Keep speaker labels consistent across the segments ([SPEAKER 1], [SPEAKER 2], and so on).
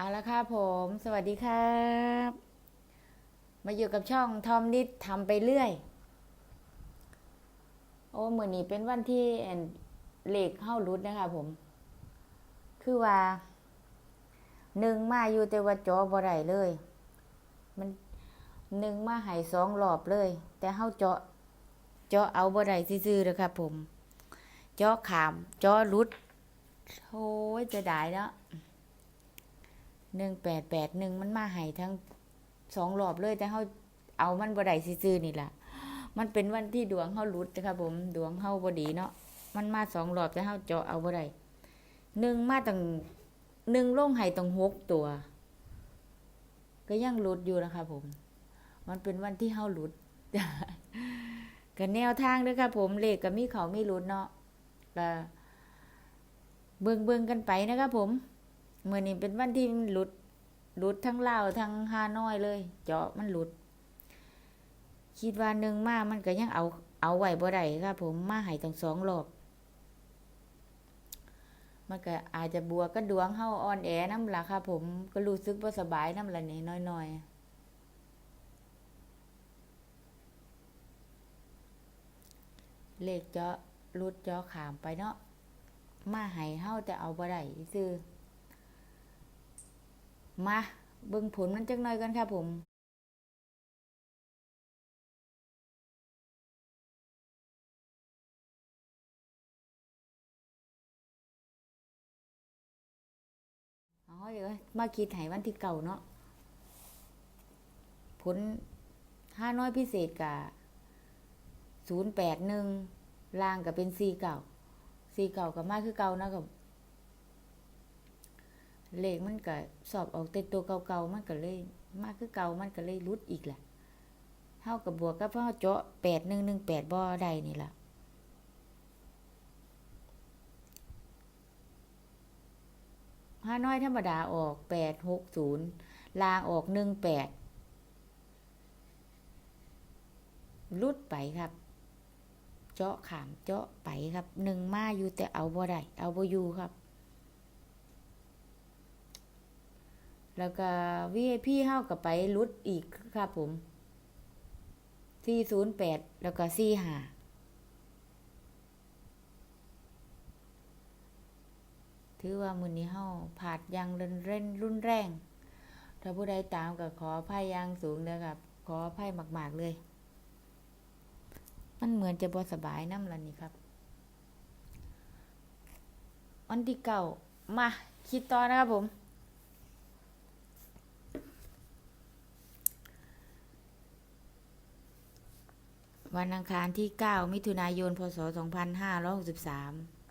[SPEAKER 1] เอาละค่ะผม สวัสดีครับ มาอยู่กับช่องทอมนิดทำไปเรื่อย โอ้มือนี้เป็นวันที่เหล็กเข้ารุดนะคะผม คือว่าหนึ่งมาอยู่แต่ว่าจอบ่ได้เลย มันหนึ่งมาหายสองรอบเลย แต่เฮาเจาะเจาะเอาบ่ได้ซื่อๆเลยครับผม เจาะขาม เจาะรุดโอ้ยจะได้เนาะ หนึ่งแปดแปดหนึ่งมันมาให้ทั้งสองรอบเลยแต่เขาเอามันบ่ได้ซื่อๆนี่แหละมันเป็นวันที่ดวงเขาหลุดนะครับผมดวงเขาบดีเนาะมันมาสองรอบแต่เขาเจาะเอาบ่ได้หนึ่งมาตั้งหนึ่งลงให้ตั้งหกตัว ก็ยังหลุดอยู่นะครับผม มันเป็นวันที่เขาหลุดก็แนวทางเด้วยครับผมเลขก็มีเขาไมีหลุดเนาะก็เบิ่งเบิ่งกันไปนะครับผม เมื่อนี้เป็นวันที่มันหลุดหลุดทั้งเลาทั้งฮานอยเลย เจาะมันหลุด คิดว่าหนึ่งมามันก็ยังเอา เอาไหวบ่ได้ครับผมมาให้ตั้งสองรอบมันก็อาจจะบัวก็ดวงเฮาอ่อนแอน้ำละครับผมก็รู้สึกว่าสบายน้ำละนี่น้อยๆ เลขเจาะหลุดเจาะขามไปเนาะมาให้เฮาแต่เอาบ่ได้ซื่อ มาเบิ่งผลมันจักหน่อยกันครับผมอ๋อเดี๋ยวมาคิดให้วันที่เก่าเนาะผลห้าน้อยพิเศษกับศูนย์แปดหนึ่งล่างกับเป็นสี่เก่าสี่เก่ากับมากคือเก่านะกับ เลขมันก็สอบออกแต่ตัวเก่าๆมันก็เลย มากคือเก่ามันก็เลยรุดอีกแหละเท่ากับบวกกับเท่าเจาะแปดหนึ่งหนึ่งแปดบ่ได้นี่ล่ะห้าน้อยธรรมดาออกแปดหกศูนย์ลางออกหนึ่งแปดรุดไปครับ เจาะขามเจาะไปครับหนึ่งมาอยู่แต่เอาบ่ได้เอาบ่อยู่ครับ แล้วก็ VIP เฮากับไปรุดอีกครับผม 408 แล้วก็ 45ถือว่ามือนี้เฮาผาดยังเล่นเร่นรุนแรง ถ้าผู้ใดตามก็ขออภัยยางสูงเด้อครับ ขออภัยมากๆเลย มันเหมือนจะบ่สบายนำล่ะนี่ครับ วันที่เก้ามา คิดต่อนะครับผม วันอังคารที่ 9 มิถุนายน พศ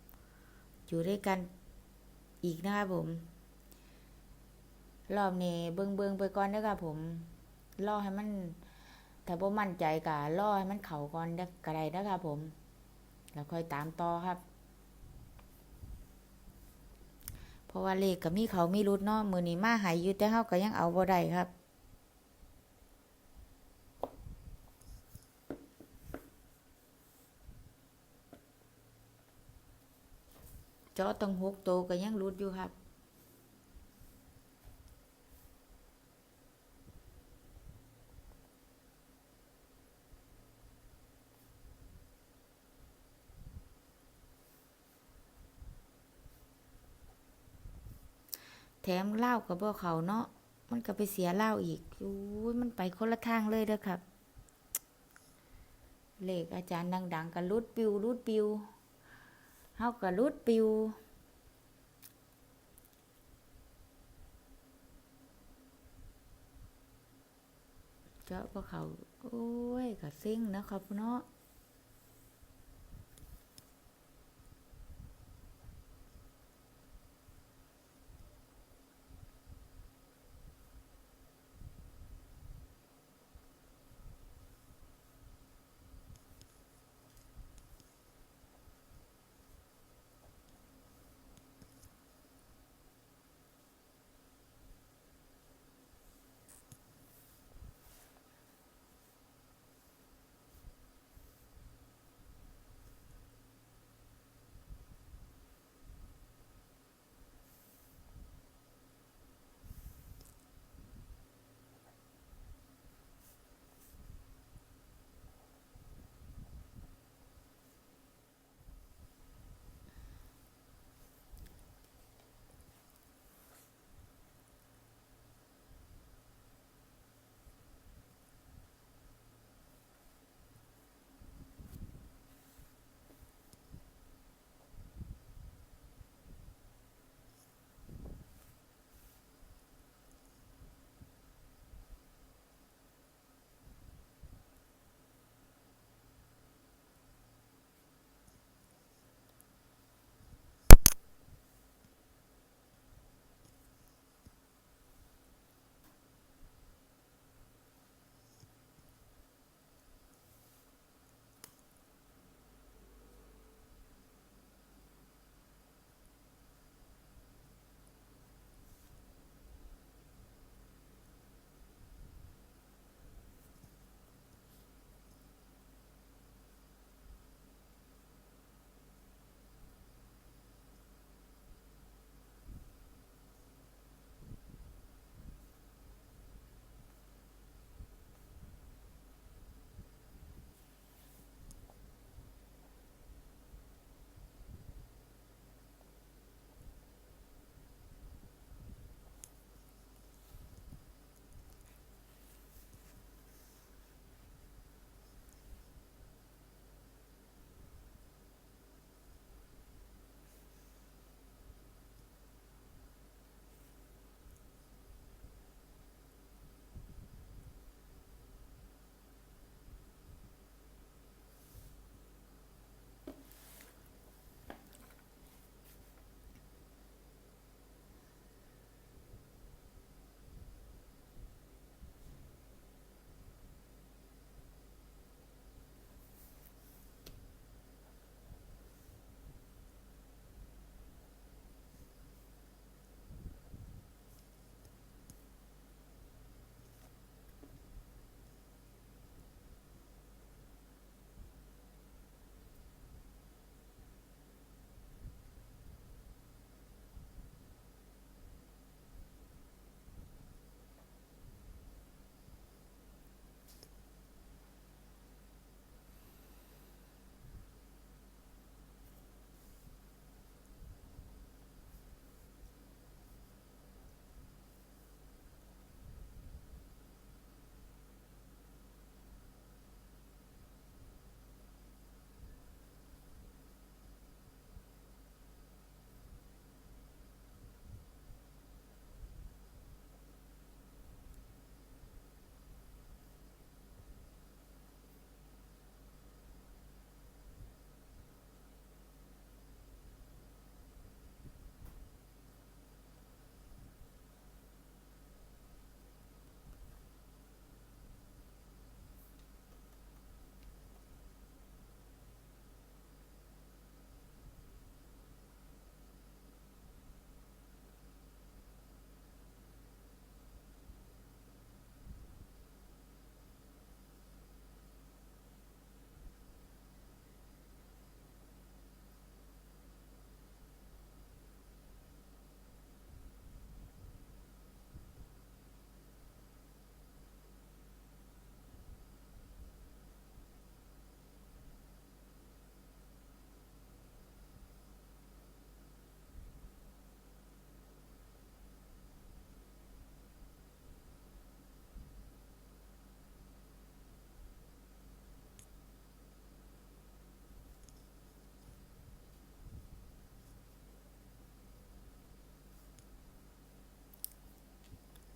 [SPEAKER 1] 2563 อยู่ด้วยกันอีกนะครับผม รอบนี้เบิงเบิงไปก่อนนะครับผม รอให้มัน ถ้าบ่มั่นใจกะรอให้มันเข้าก่อนได้ก็ไดนะครับผม แล้วค่อยตามต่อครับ เพราะว่าเลขก็มีเขามีรุดเนาะมือนี้มาหายอยู่แต่เฮาก็ยังเอาบ่ได้ครับ เจาะตั้งหกโตก็ยังรุดอยู่ครับ แถมเหล้ากับบ่เขาเนาะมันก็ไปเสียเหล้าอีกโอ้มันไปคนละทางเลยเด้อครับ เลขอาจารย์ดังๆก็รุดปิวรุดปิว เฮาก็รุดปิว เจาะบ่เขาโอ้ยก็ซิ่งนะครับเนาะ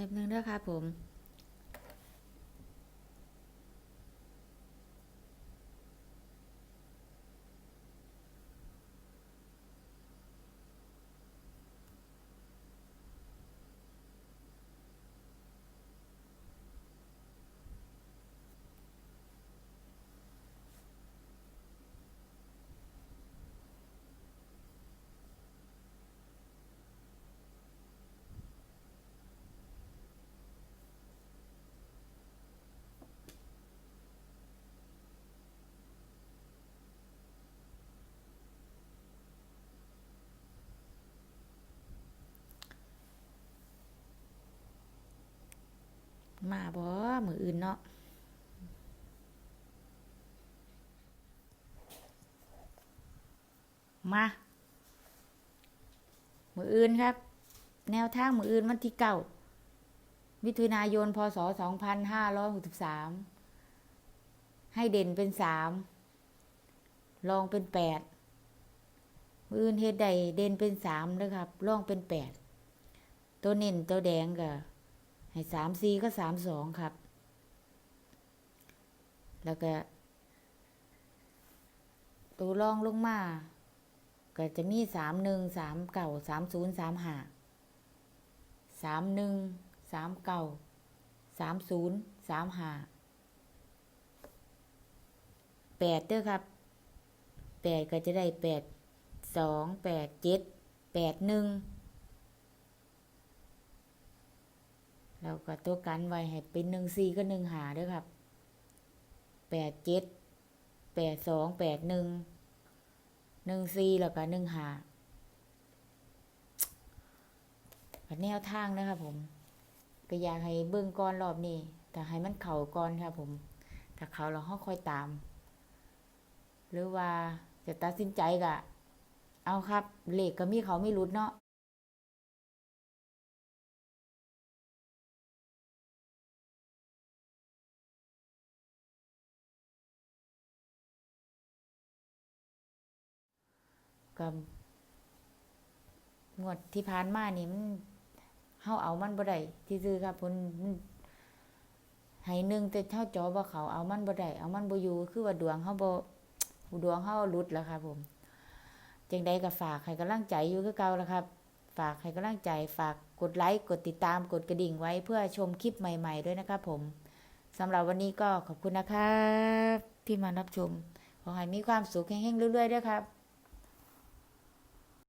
[SPEAKER 1] ป๊บนึงนะครับผม มาบ่มืออื่นเนาะมา มืออื่นครับ แนวทางมืออื่นวันที่เก้ามิถุนายนพศสองพันห้าร้อยหกสิบสามให้เด่นเป็นสามลองเป็นแปดมืออื่นเฮ็ดใดเด่นเป็นสามเลยครับลองเป็นแปดตัวเน้นตัวแดงก็ ให้สามสี่ก็สามสองครับ แล้วก็ ตัวรองลงมา ก็จะมีสามหนึ่งสามเก่าสามศูนย์สามห้าสามหนึ่งสามเก่าสามศูนย์สามห้าแปดเด้อครับแปดก็จะได้แปดสองแปดเจ็ดแปดหนึ่ง แล้วก็ตัวกันไว้ให้เป็นหนึ่งสี่ก็หนึ่งหาด้อครับแปดเจ็ดแปดสองแปดหนึ่งหนึ่งสี่แล้วก็หนึ่งหาแนวทางนะครับผม ก็อยากให้เบิ่งก่อนรอบนี้แต่ให้มันเข่าก่อนครับผม ถ้าเขาเราห้องค่อยตาม หรือว่าจะตัดสินใจก็เอาครับเหลขก็มีเขาไม่รุดเนาะ กับงวดที่ผ่านมานี่มันเฮาเอามันบ่ได้ที่ซื้อครับเพิ่นมันให้หนึ่งแต่เฮาจอบ่เขาเอามันบ่ได้เอามันบ่อยู่คือว่าดวงเฮาบ่ดวงเฮาหลุดแล้วครับผมจังใดก็ฝากให้กำลังใจอยู่คือเก่าแล้วครับ ฝากให้กำลังใจฝากกดไลค์กดติดตามกดกระดิ่งไว้เพื่อชมคลิปใหม่ ๆ ด้วยนะครับผมสำหรับวันนี้ก็ขอบคุณนะครับที่มารับชมขอให้มีความสุขแห่งๆเรื่อยๆด้วยครับ